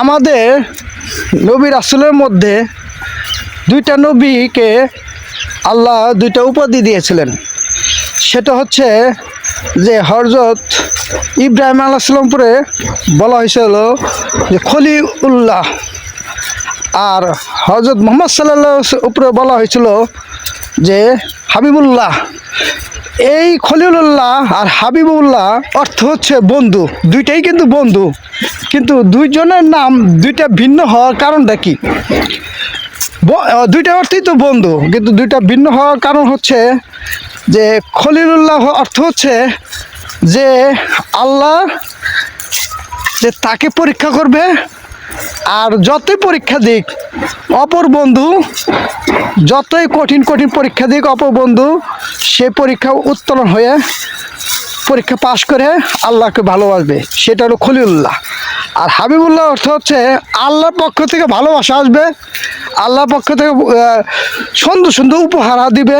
আমাদের নবী রাসুলের মধ্যে দুইটা নবীকে আল্লাহ দুইটা উপাধি দিয়েছিলেন। সেটা হচ্ছে যে হরজত ইব্রাহিম আলাহিসাল্লামপুরে বলা হয়েছিল যে খলি উল্লাহ আর হজরত মোহাম্মদ সাল্লাহ উপরে বলা হয়েছিল যে হাবিবুল্লাহ। এই খলিলুল্লাহ আর হাবিবুল্লাহ অর্থ হচ্ছে বন্ধু। দুইটাই কিন্তু বন্ধু। কিন্তু দুইজনের নাম দুইটা ভিন্ন হওয়ার কারণটা কি? দুইটা অর্থই তো বন্ধু, কিন্তু দুইটা ভিন্ন হওয়ার কারণ হচ্ছে যে খলিলুল্লাহ অর্থ হচ্ছে যে আল্লাহ যে তাকে পরীক্ষা করবে আর যতই পরীক্ষা দিক, অপর বন্ধু, যতই কঠিন কঠিন পরীক্ষা দিক, অপর বন্ধু সে পরীক্ষা উত্তোলন হয়ে পরীক্ষা পাশ করে আল্লাহকে ভালোবাসবে। সেটা হলো খলিউল্লাহ আর হাবিবুল্লাহ অর্থ হচ্ছে আল্লাহর পক্ষ থেকে ভালোবাসা আসবে, আল্লাহর পক্ষ থেকে সুন্দর সুন্দর উপহার দিবে।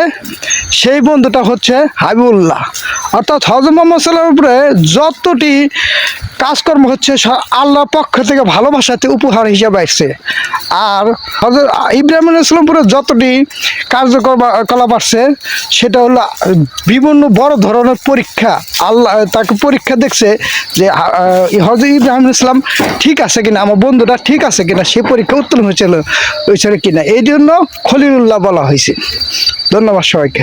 সেই বন্ধুটা হচ্ছে হাবিবুল্লাহ। অর্থাৎ হজরত মোহাম্মদ সাল্লামের উপরে যতটি কাজকর্ম হচ্ছে সব আল্লাহর পক্ষ থেকে ভালোবাসাতে উপহার হিসাবে আসছে। আর হজরত ইব্রাহিম ইসলামপুরে যতটি কার্যকর কলাপ আসছে, সেটা হলো বিভিন্ন বড় ধরনের পরীক্ষা। আল্লাহ তাকে পরীক্ষা দেখছে যে হজরত ইব্রাহিম ইসলাম ঠিক আছে কিনা, আমার বন্ধুটা ঠিক আছে কিনা, সে পরীক্ষা উত্তীর্ণ হয়েছিল হয়েছিল কিনা। এই জন্য খলিলুল্লাহ বলা হয়েছে। ধন্যবাদ সবাইকে।